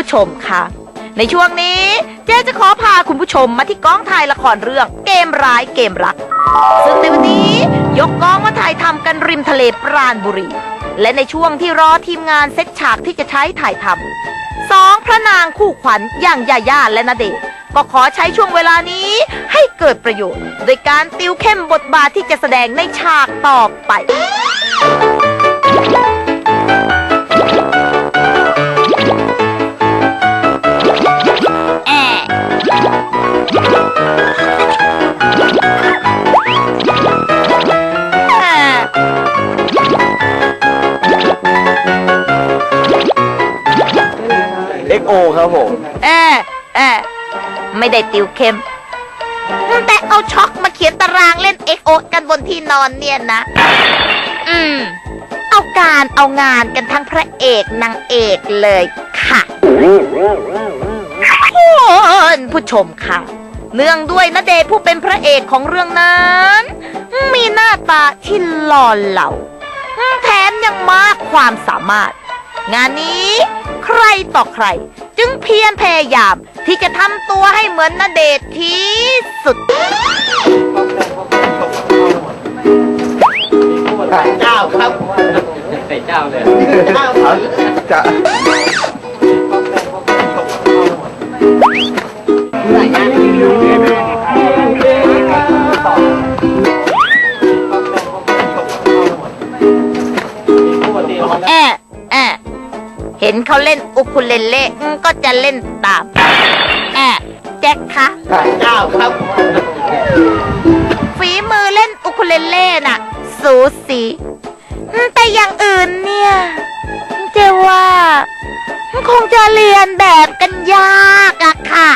ผู้ชมคะในช่วงนี้เจ๊จะขอพาคุณผู้ชมมาที่กองถ่ายละครเรื่องเกมร้ายเกมรัก ซึ่งในวันนี้ยกกองมาถ่ายทำกันริมทะเลปราณบุรี และในช่วงที่รอทีมงานเซตฉากที่จะใช้ถ่ายทำสองพระนางคู่ขวัญอย่างยาย่าและณเดชก็ขอใช้ช่วงเวลานี้ให้เกิดประโยชน์ โดยการติวเข้มบทบาทที่จะแสดงในฉากต่อไป XO ครับผมแอะแอะไม่ได้ติวเข้ม แต่เอาช็อกมาเขียนตารางเล่นเอ็กโอกันบนที่นอนเนี่ยนะ อืม เอาการเอางานกันทั้งพระเอกนางเอกเลยค่ะคุณผู้ชมค่ะ เนื่องด้วยนเดชน์ผู้เป็นพระเอกของเรื่องนั้น มีหน้าตาที่หล่อเหลาแถมยังมากความสามารถ งานนี้ รต่อใคร จึงเพียรพยายามที่จะทำตัวให้เหมือนนเดชน์ที่สุดเจ้าครับใส่เจ้าเลยเจ้าครับจะ เห็นเขาเล่นอุคุเลเล่อืมก็จะเล่นตามแอะแจ็คคะเจ้าครับฝีมือเล่นอุคุเลเล่น่ะ สูสีอืมแต่อย่างอื่นเนี่ยเจว่า คงจะเรียนแบบกันยากอะค่ะ